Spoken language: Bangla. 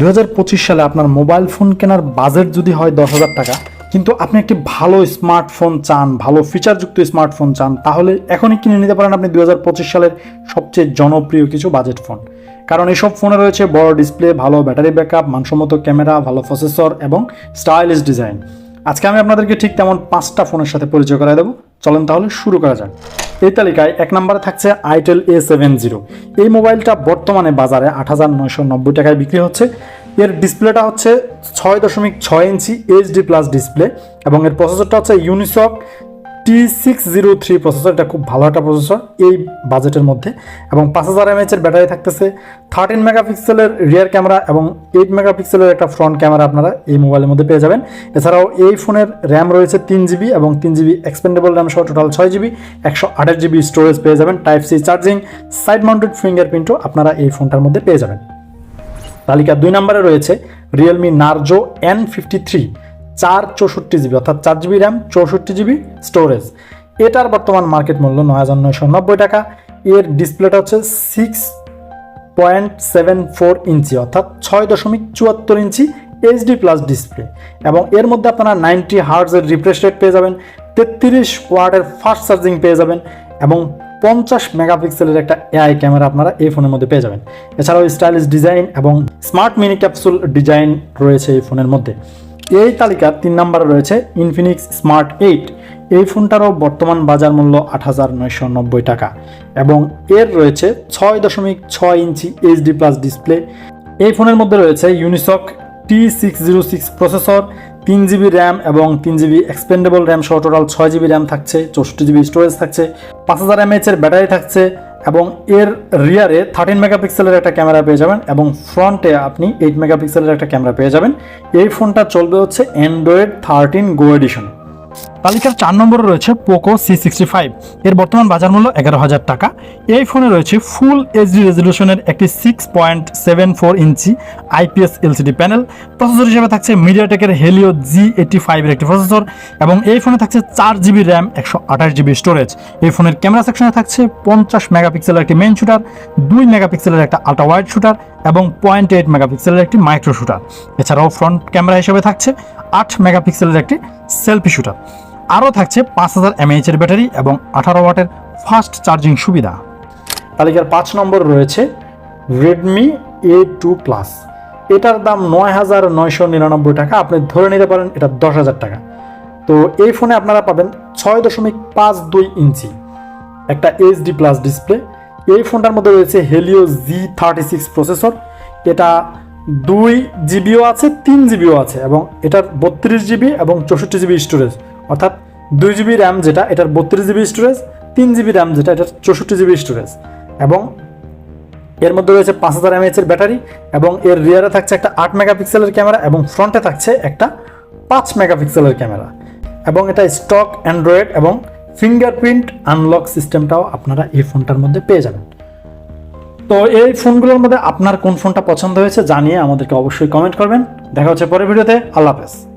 দু হাজার পঁচিশ সালে আপনার মোবাইল ফোন কেনার বাজেট যদি হয় দশ হাজার টাকা, কিন্তু আপনি একটি ভালো স্মার্টফোন চান, ভালো ফিচারযুক্ত স্মার্টফোন চান, তাহলে এখনই কিনে নিতে পারেন আপনি দু হাজার পঁচিশ সালের সবচেয়ে জনপ্রিয় কিছু বাজেট ফোন। কারণ এসব ফোনে রয়েছে বড় ডিসপ্লে, ভালো ব্যাটারি ব্যাকআপ, মানসম্মত ক্যামেরা, ভালো প্রসেসর এবং স্টাইলিশ ডিজাইন। আজকে আমি আপনাদেরকে ঠিক তেমন পাঁচটা ফোনের সাথে পরিচয় করাই দেবো। চলেন তাহলে শুরু করা যাক। এই তালিকায় এক নম্বরে থাকছে আইটেল এ সেভেন জিরো এই মোবাইলটা বর্তমানে বাজারে আট হাজার নয়শো নব্বই টাকায় বিক্রি হচ্ছে। এর ডিসপ্লেটা হচ্ছে ছয় দশমিক ছয় ইঞ্চি এইচডি প্লাস ডিসপ্লে এবং এর প্রসেসরটা হচ্ছে Unisoc T six zero three processor এটা খুব ভালো একটা প্রসেসর এই বাজেটের মধ্যে। এবং পাঁচ হাজার এমএচের ব্যাটারি থাকতেছে থার্টিন মেগাপিক্সেলের রিয়ার ক্যামেরা এবং এইট মেগাপিক্সেলের একটা ফ্রন্ট ক্যামেরা আপনারা এই মোবাইলের মধ্যে পেয়ে যাবেন। এছাড়াও এই ফোনের র্যাম রয়েছে তিন জিবি এবং তিন জিবি এক্সপেন্ডেবল র্যাম সহ টোটাল ছয় জিবি একশো আঠাশ জিবি স্টোরেজ পেয়ে যাবেন। Type C charging side mounted ফিঙ্গারপ্রিন্টও আপনারা এই ফোনটার মধ্যে পেয়ে যাবেন। তালিকা দুই নম্বরে রয়েছে Realme Narzo N fifty three চার চৌষট্টি জিবি, অর্থাৎ চার জিবি র্যাম চৌষট্টি জিবি স্টোরেজ এটার বর্তমান মার্কেট মূল্য নয় হাজার নয়শো নব্বই টাকা। এর ডিসপ্লেটা হচ্ছে six point seven four inch, অর্থাৎ ছয় দশমিক চুয়াত্তর ইঞ্চি এইচডি প্লাস ডিসপ্লে এবং এর মধ্যে আপনারা নাইনটি হার্টসের রিফ্রেশ রেট পেয়ে যাবেন, তেত্রিশ ওয়াটের ফাস্ট চার্জিং পেয়ে যাবেন, এবং পঞ্চাশ মেগাপিক্সেলের একটা এআই ক্যামেরা আপনারা এই ফোনের মধ্যে পেয়ে যাবেন। এছাড়াও স্টাইলিশ ডিজাইন এবং স্মার্ট মিনি ক্যাপসুল ডিজাইন রয়েছে এই ফোনের মধ্যে। এই তালিকার তিন নম্বরে রয়েছে ইনফিনিক্স স্মার্ট এইট এই ফোনটারও বর্তমান বাজার মূল্য আট হাজার নয়শো নব্বই টাকা এবং এর রয়েছে ছয় দশমিক ছয় ইঞ্চি এইচডি প্লাস ডিসপ্লে এই ফোনের মধ্যে রয়েছে Unisoc T six zero six processor তিন জিবি র্যাম এবং তিন জিবি এক্সপেন্ডেবল র্যাম সহ টোটাল ছয় জিবি র্যাম থাকছে, চৌষট্টি জিবি স্টোরেজ থাকছে, পাঁচ হাজার এমএচের ব্যাটারি থাকছে এবং এর রিয়ারে থার্টিন মেগাপিক্সেলের একটা ক্যামেরা পেয়ে যাবেন এবং ফ্রন্টে আপনি এইট মেগাপিক্সেলের একটা ক্যামেরা পেয়ে যাবেন। এই ফোনটা চলবে হচ্ছে অ্যান্ড্রয়েড থার্টিন গো এডিশন তালিকার চার নম্বরে রয়েছে পোকো সি সিক্সটি ফাইভ এর বর্তমান বাজার মূল্য এগারো হাজার টাকা। এই ফোনে রয়েছে ফুল এইচডি রেজলিউশনের একটি six point seven four inch IPS LCD panel. Processor হিসেবে থাকছে মিডিয়াটেকের হেলিও জি এইটটি ফাইভের একটি প্রসেসর এবং এই ফোনে থাকছে চার জিবি র্যাম, একশো আঠাশ জিবি স্টোরেজ। এই ফোনের ক্যামেরা সেকশনে থাকছে পঞ্চাশ মেগাপিক্সেলের একটি মেন শুটার দুই মেগাপিক্সেলের একটা আল্ট্রা ওয়াইড শুটার এবং পয়েন্ট এইট মেগাপিক্সেলের একটি মাইক্রো শুটার এছাড়াও ফ্রন্ট ক্যামেরা হিসেবে থাকছে আট মেগাপিক্সেলের একটি সেলফি শুটার আরও থাকছে পাঁচ হাজার এমএইচের ব্যাটারি এবং আঠারো ওয়াটের ফাস্ট চার্জিং সুবিধা। তালিকার পাঁচ নম্বর রয়েছে রেডমি এ টু প্লাস এটার দাম নয় হাজার নয়শো নিরানব্বই টাকা, আপনি ধরে নিতে পারেন এটা দশ হাজার টাকা। তো এই ফোনে আপনারা পাবেন ছয় দশমিক পাঁচ দুই ইঞ্চি। একটা এইচডি প্লাস ডিসপ্লে এই ফোনটার মধ্যে রয়েছে Helio G thirty six processor এটা দুই জিবিও আছে, তিন জিবিও আছে এবং এটার বত্রিশ জিবি এবং চৌষট্টি জিবি স্টোরেজ অর্থাৎ দুই জিবি র্যাম যেটা, এটার বত্রিশ জিবি স্টোরেজ তিন জিবি র্যাম যেটা, এটার চৌষট্টি জিবি স্টোরেজ এবং এর মধ্যে রয়েছে পাঁচ হাজার এমএচের ব্যাটারি এবং এর রিয়ারে থাকছে একটা আট মেগাপিক্সেলের ক্যামেরা এবং ফ্রন্টে থাকছে একটা পাঁচ মেগাপিক্সেলের ক্যামেরা এবং এটা স্টক অ্যান্ড্রয়েড এবং ফিঙ্গারপ্রিন্ট আনলক সিস্টেমটাও আপনারা এই ফোনটার মধ্যে পেয়ে যাবেন। তো এই ফোনগুলোর মধ্যে আপনার কোন ফোনটা পছন্দ হয়েছে জানিয়ে আমাদেরকে অবশ্যই কমেন্ট করবেন। দেখা হচ্ছে পরের ভিডিওতে। আল্লাহ হাফেজ।